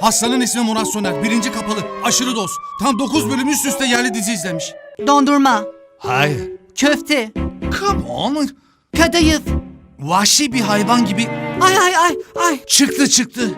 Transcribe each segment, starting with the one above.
Hastanın ismi Murat Soner. Birinci kapalı. Aşırı doz. Tam 9 bölüm üst üste yerli dizi izlemiş. Dondurma, Hayır. köfte, Come on. kadayıf. Vahşi bir hayvan gibi Ay ay ay ay. çıktı çıktı.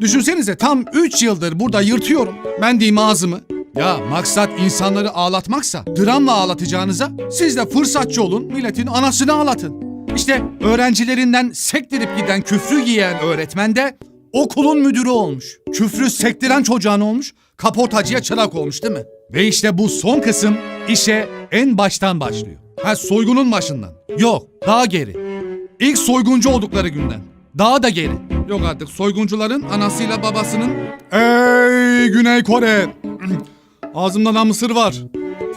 Düşünsenize tam 3 yıldır burada yırtıyorum. Ben diyeyim ağzımı. Ya maksat insanları ağlatmaksa dramla ağlatacağınıza siz de fırsatçı olun milletin anasını ağlatın. İşte öğrencilerinden sektirip giden küfrü giyen öğretmen de okulun müdürü olmuş. Küfrü sektiren çocuğun olmuş, kaportacıya çırak olmuş değil mi? Ve işte bu son kısım işe en baştan başlıyor. Ha soygunun başından. Yok daha geri. İlk soyguncu oldukları günden. Daha da geri. Yok artık soyguncuların anasıyla babasının... Ey Güney Kore! Ağzımda lan mısır var.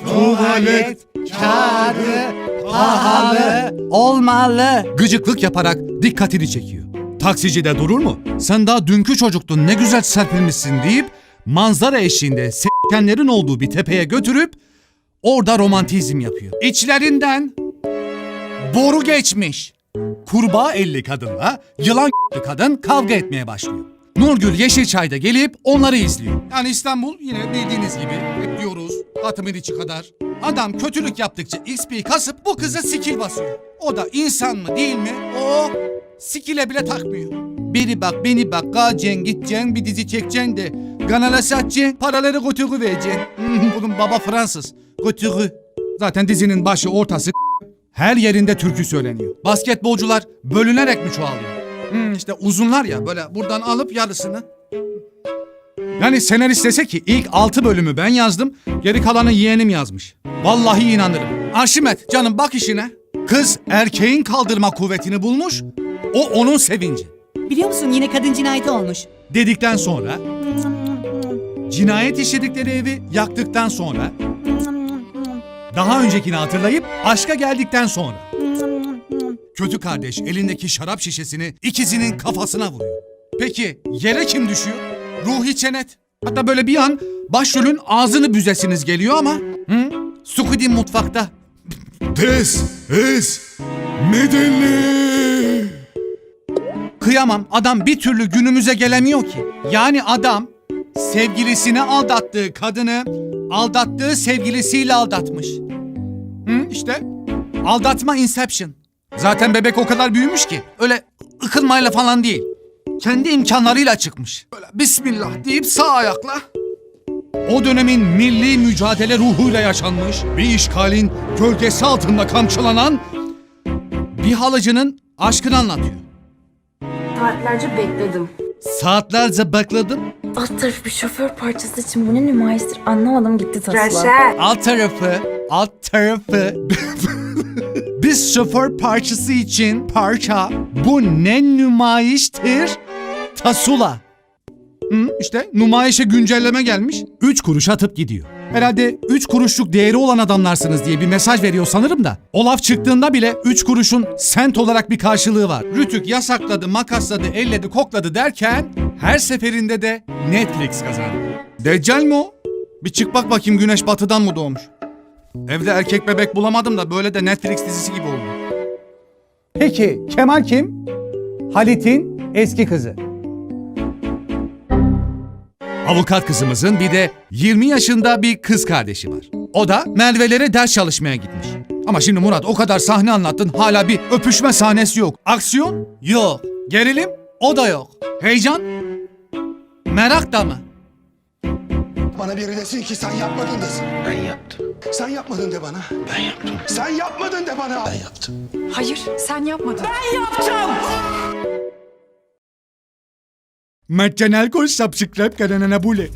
Tuvalet kağıdı pahalı olmalı. Gıcıklık yaparak dikkatini çekiyor. Taksici de durur mu? Sen daha dünkü çocuktun ne güzel serpilmişsin deyip manzara eşliğinde s**kenlerin olduğu bir tepeye götürüp orada romantizm yapıyor. İçlerinden boru geçmiş. Kurbağa elli kadınla yılan kadın kavga etmeye başlıyor. Nurgül Yeşilçay'da gelip onları izliyor. Yani İstanbul yine bildiğiniz gibi hep diyoruz atımın kadar. Adam kötülük yaptıkça XP kasıp bu kıza skill basıyor. O da insan mı değil mi? O skill'e bile takmıyor. Biri bak beni bak kalacaksın gideceksin bir dizi çekeceksin de kanala satacaksın paraları götürü vereceksin. Hmm, Bunun baba Fransız. Götürü. Zaten dizinin başı ortası her yerinde türkü söyleniyor. Basketbolcular bölünerek mi çoğalıyor? Hmm, işte uzunlar ya böyle buradan alıp yarısını. Yani senarist dese ki ilk altı bölümü ben yazdım, geri kalanı yeğenim yazmış. Vallahi inanırım. Arşimet canım bak işine. Kız erkeğin kaldırma kuvvetini bulmuş, o onun sevinci. Biliyor musun yine kadın cinayeti olmuş. Dedikten sonra cinayet işledikleri evi yaktıktan sonra daha öncekini hatırlayıp aşka geldikten sonra kötü kardeş elindeki şarap şişesini ikizinin kafasına vuruyor. Peki yere kim düşüyor? Ruhi Çenet. Hatta böyle bir an başrolün ağzını büzesiniz geliyor ama hı? Squid'in mutfakta. This is Midilli. Kıyamam adam bir türlü günümüze gelemiyor ki. Yani adam sevgilisini aldattığı kadını aldattığı sevgilisiyle aldatmış. Hı işte aldatma inception. Zaten bebek o kadar büyümüş ki öyle ıkılmayla falan değil. Kendi imkanlarıyla çıkmış. Böyle bismillah deyip sağ ayakla. O dönemin milli mücadele ruhuyla yaşanmış bir işgalin gölgesi altında kamçılanan bir halıcının aşkını anlatıyor. Saatlerce bekledim. Saatlerce bekledim. Alt tarafı bir şoför parçası için bu ne nümayiştir anlamadım gitti tasla. Alt tarafı, alt tarafı. Biz şoför parçası için parça. Bu ne nümayiştir? Tasula. Hı, işte nümayişe güncelleme gelmiş. Üç kuruş atıp gidiyor. Herhalde üç kuruşluk değeri olan adamlarsınız diye bir mesaj veriyor sanırım da. O laf çıktığında bile üç kuruşun sent olarak bir karşılığı var. Rütük yasakladı, makasladı, elledi, kokladı derken her seferinde de Netflix kazandı. Deccal mi o? Bir çık bak bakayım güneş batıdan mı doğmuş? Evde erkek bebek bulamadım da böyle de Netflix dizisi gibi oldu. Peki Kemal kim? Halit'in eski kızı. Avukat kızımızın bir de 20 yaşında bir kız kardeşi var. O da Merve'lere ders çalışmaya gitmiş. Ama şimdi Murat o kadar sahne anlattın hala bir öpüşme sahnesi yok. Aksiyon? Yok. Gerilim? O da yok. Heyecan? Merak da mı? Bana biri desin ki sen yapmadın desin. Ben yaptım. Sen yapmadın de bana. Ben yaptım. Sen yapmadın de bana. Ben yaptım. Hayır sen yapmadın. मैं चैनल को सब्सक्राइब करना ना भूले।